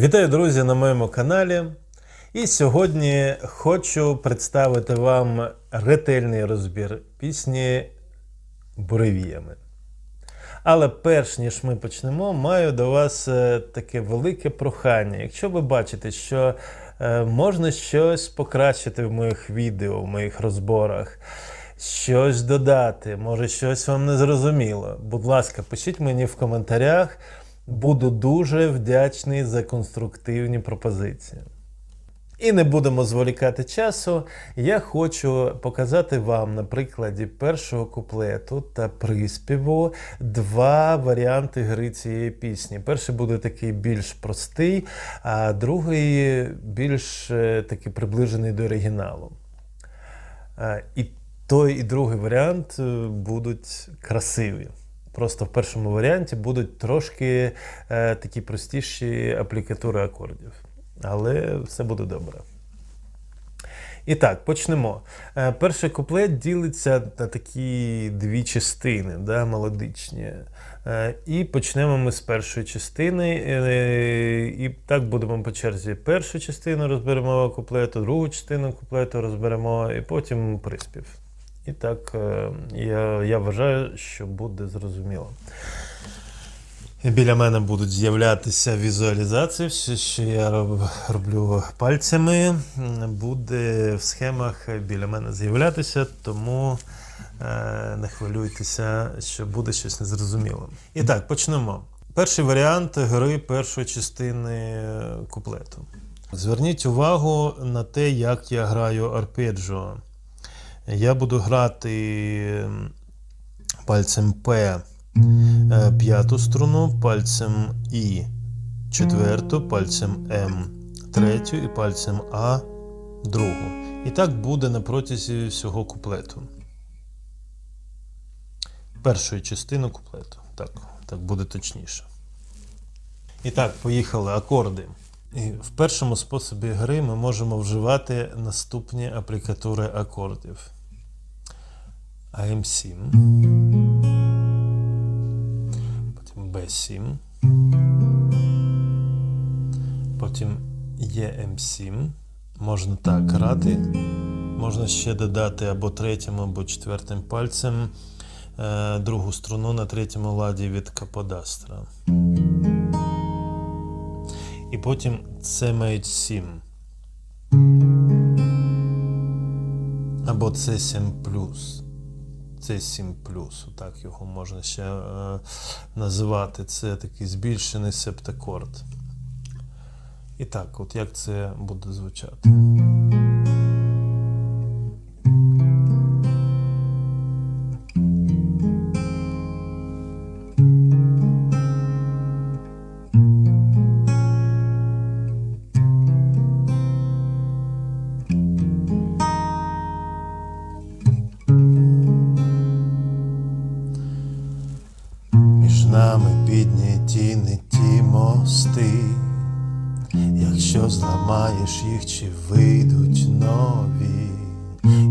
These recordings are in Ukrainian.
Вітаю, друзі, на моєму каналі. І сьогодні хочу представити вам ретельний розбір пісні буревіями. Але перш ніж ми почнемо, маю до вас е, таке велике прохання. Якщо ви бачите, що е, можна щось покращити в моїх відео, в моїх розборах, щось додати, може щось вам не зрозуміло, будь ласка, пишіть мені в коментарях. Буду дуже вдячний за конструктивні пропозиції. І не будемо зволікати часу. Я хочу показати вам на прикладі першого куплету та приспіву два варіанти гри цієї пісні. Перший буде такий більш простий, а другий більш е, такий приближений до оригіналу. Е, І той, і другий варіант е, будуть красиві. Просто в першому варіанті будуть трошки е, такі простіші аплікатури акордів. Але все буде добре. І так, почнемо. Е, перший куплет ділиться на такі дві частини, да, мелодичні. Е, і почнемо ми з першої частини. Е, і так будемо по черзі. Першу частину розберемо куплету, другу частину куплету розберемо, і потім приспів. І так, е, я, я вважаю, що буде зрозуміло. Біля мене будуть з'являтися візуалізації, все, що я роб- роблю пальцями, буде в схемах біля мене з'являтися, тому е, не хвилюйтеся, що буде щось незрозуміло. І так, почнемо. Перший варіант гри першої частини куплету. Зверніть увагу на те, як я граю арпеджіо. Я буду грати пальцем П е, п'яту струну, пальцем І четверту, пальцем М третю і пальцем А другу. І так буде на протязі всього куплету. Першої частини куплету. Так, так буде точніше. І так, поїхали акорди. І в першому способі гри ми можемо вживати наступні аплікатури акордів. АМ7, потім Б7, потім ЄМ7. Можна так грати. Можна ще додати або третім, або четвертим пальцем е, другу струну на третьому ладі від Каподастра. І потім С7 або С7 С7 отак його можна ще е, називати. Це такий збільшений септакорд. І так, от як це буде звучати. Чи вийдуть нові,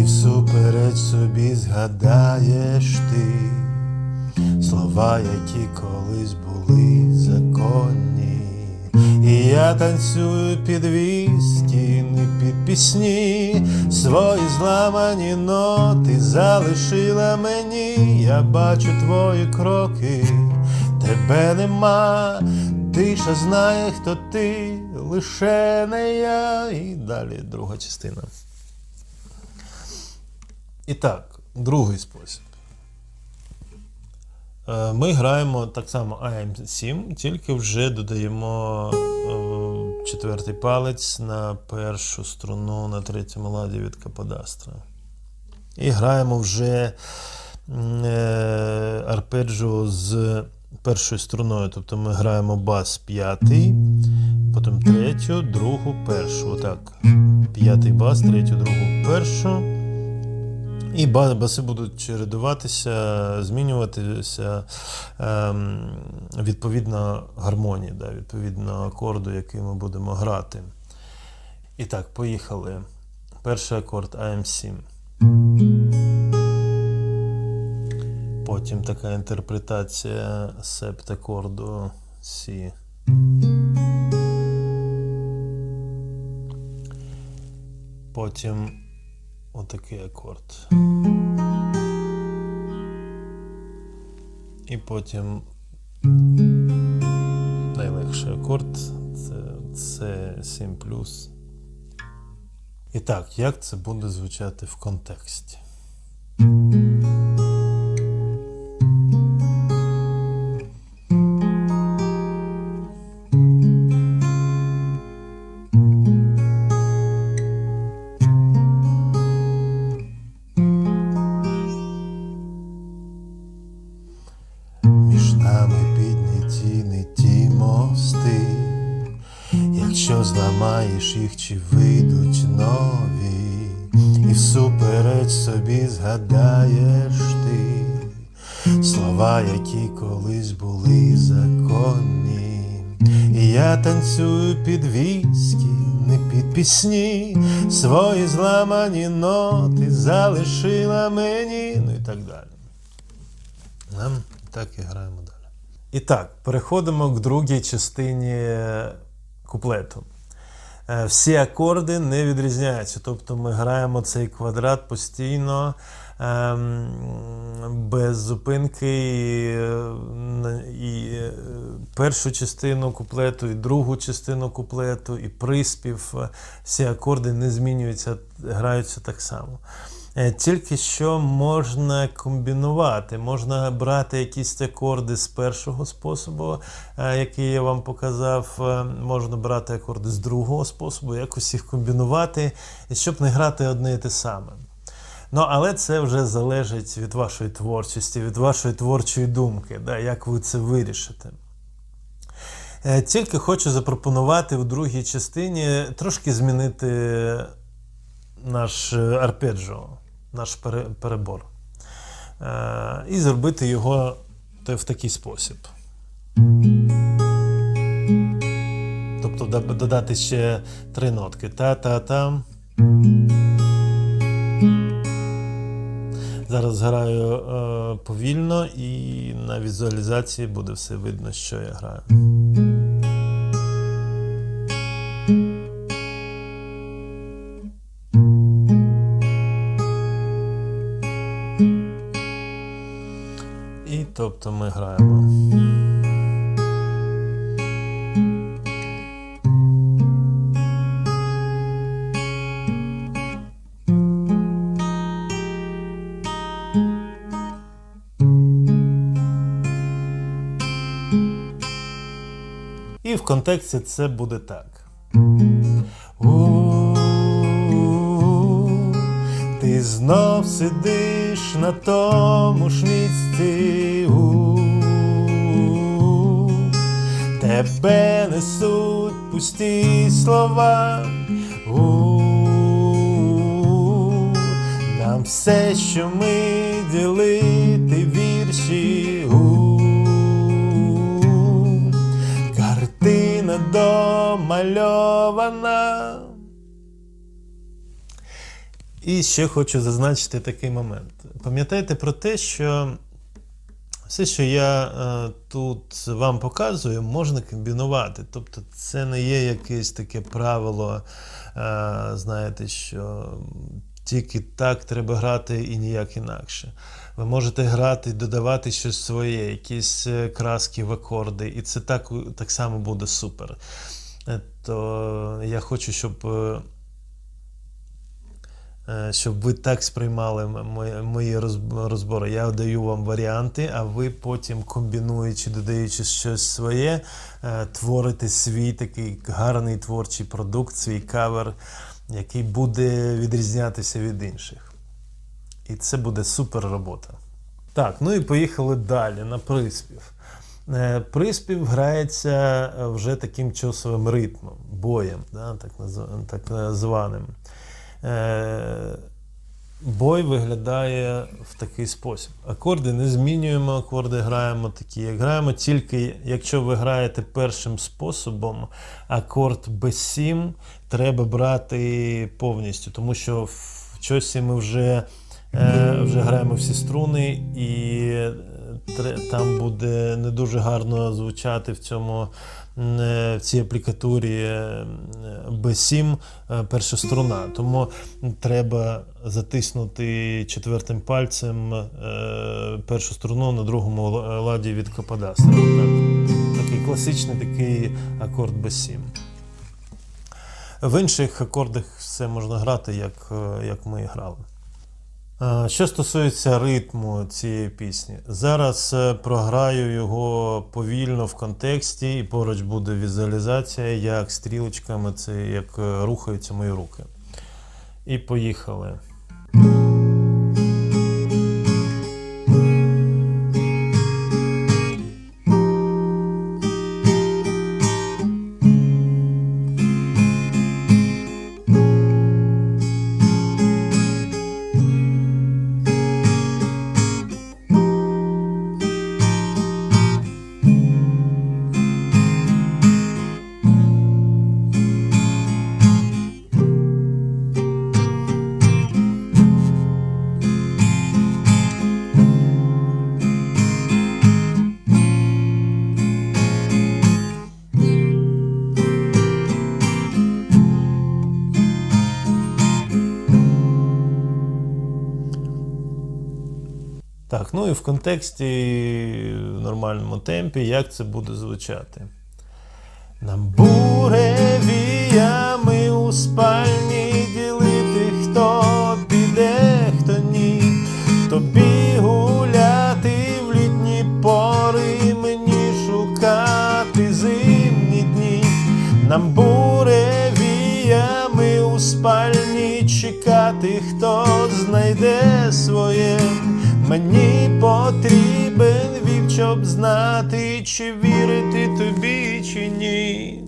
і всупереч собі згадаєш ти слова, які колись були законні. І я танцюю під вістіни, під пісні, свої зламані ноти залишила мені, я бачу твої кроки, тебе нема, тиша знає, хто ти, лише не я. І далі друга частина. І так, другий спосіб. Е, Ми граємо так само AM7, тільки вже додаємо е, четвертий палець на першу струну на третьому ладі від Каподастра. І граємо вже е, арпеджіо з першою струною. Тобто ми граємо бас п'ятий, потім третю, другу, першу. Отак. П'ятий бас, третю, другу, першу. І баси будуть чередуватися, змінюватися ем, відповідно гармонії, да, відповідно акорду, який ми будемо грати. І так, поїхали. Перший акорд АМ7. Потім така інтерпретація септакорду Сі. Потім отакий акорд. І потім найлегший акорд це, C7. І так, як це буде звучати в контексті? Зламаєш їх, чи вийдуть нові, і всупереч собі згадаєш ти слова, які колись були законні. І я танцюю під віскі, не під пісні, свої зламані ноти залишила мені, ну і так далі. Нам так і граємо далі. І так, переходимо к другій частині куплету. Е, Всі акорди не відрізняються. Тобто ми граємо цей квадрат постійно, ем, без зупинки. І, е, і е, першу частину куплету, і другу частину куплету, і приспів. Всі акорди не змінюються, граються так само. Е, Тільки що можна комбінувати, можна брати якісь акорди з першого способу, е, який я вам показав, е, можна брати акорди з другого способу, якось їх комбінувати, щоб не грати одне і те саме. Ну, але це вже залежить від вашої творчості, від вашої творчої думки, да, як ви це вирішите. Тільки хочу запропонувати в другій частині трошки змінити наш арпеджіо, наш перебор. Е, І зробити його в такий спосіб. Тобто додати ще три нотки. Та-та-там. Зараз граю е, повільно і на візуалізації буде все видно, що я граю. Тобто ми граємо. І в контексті це буде так. Знов сидиш на тому ж місці. Тебе несуть пусті слова. У-у-у, Нам все, що ми ділити вірші. Картина домальована. І ще хочу зазначити такий момент. Пам'ятайте про те, що все, що я е, тут вам показую, можна комбінувати. Тобто це не є якесь таке правило, е, знаєте, що тільки так треба грати і ніяк інакше. Ви можете грати, додавати щось своє, якісь е, краски в акорди, і це так, так само буде супер. То я хочу, щоб. Е, Щоб ви так сприймали мої- розбори. Я даю вам варіанти, а ви потім, комбінуючи, додаючи щось своє, е, творите свій такий гарний творчий продукт, свій кавер, який буде відрізнятися від інших. І це буде супер робота. Так, ну і поїхали далі на приспів. Е, Приспів грається вже таким часовим ритмом, боєм, да, так званим. Е, Бой виглядає в такий спосіб. Акорди не змінюємо, акорди граємо такі, як граємо, тільки якщо ви граєте першим способом, акорд B7 треба брати повністю, тому що в чосі ми вже, е, вже граємо всі струни, і е, там буде не дуже гарно звучати в цьому в цій аплікатурі е, B7 е, перша струна. Тому треба затиснути четвертим пальцем е, першу струну на другому ладі від Каподастра. Такий класичний такий акорд B7. В інших акордах все можна грати, як, е, як ми і грали. Е, Що стосується ритму цієї пісні, зараз е, програю його повільно в контексті, і поруч буде візуалізація, як стрілочками, це як е, рухаються мої руки. І поїхали. Так, ну і в контексті в нормальному темпі, як це буде звучати. Нам буревіями у спальні ділити, хто піде, хто ні. Тобі гуляти в літні пори, мені шукати зимні дні. Нам чи вірити тобі, чи ні.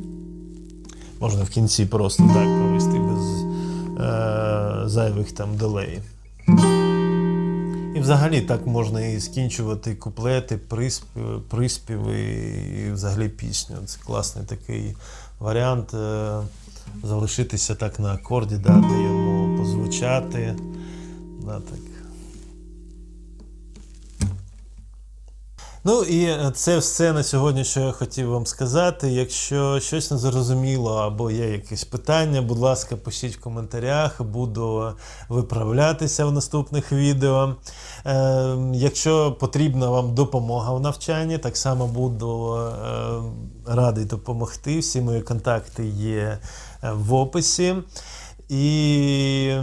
Можна в кінці просто так провести без е, зайвих там делеїв. І взагалі так можна і скінчувати куплети, приспіви, приспіви і взагалі пісню. Це класний такий варіант. Е, залишитися так на акорді, дати йому позвучати. Да, так. Ну і е, це все на сьогодні, що я хотів вам сказати. Якщо щось не зрозуміло або є якісь питання, будь ласка, пишіть в коментарях, буду виправлятися в наступних відео. Е, якщо потрібна вам допомога в навчанні, так само буду е, радий допомогти. Всі мої контакти є е, в описі. І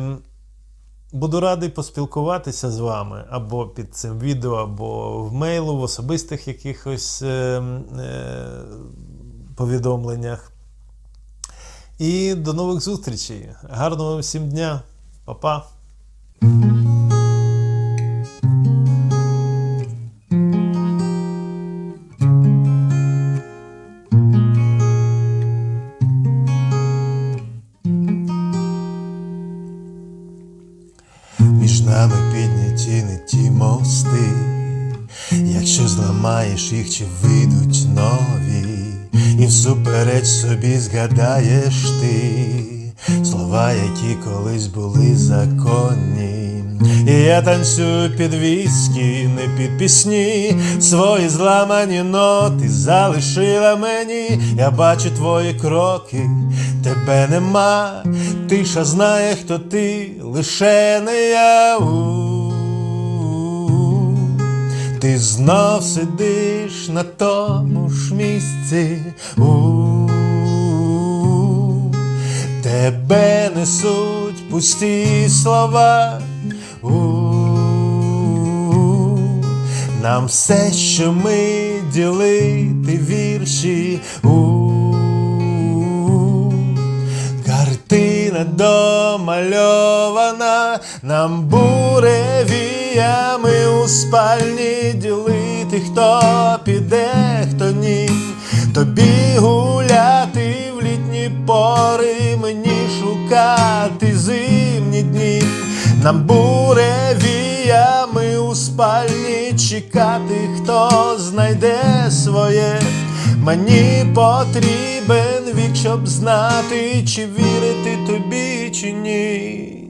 Буду радий поспілкуватися з вами або під цим відео, або в мейлу, в особистих якихось е, е, повідомленнях. І до нових зустрічей. Гарного всім дня. Па-па. Чи вийдуть нові, і всупереч собі згадаєш ти слова, які колись були законні. І я танцюю під віскі, не під пісні, свої зламані ноти залишила мені. Я бачу твої кроки, тебе нема. Тиша знає, хто ти, лише не я. Ти знов сидиш на тому ж місці. У-у-у. Тебе несуть пусті слова. Нам все, що ми ділити вірші. У-у-у. Картина домальована, нам буревіями у спальні ділити, хто піде, хто ні. Тобі гуляти в літні пори, мені шукати зимні дні. Нам буревіями у спальні чекати, хто знайде своє. Мені потрібен вік, щоб знати, чи вірити тобі, чи ні.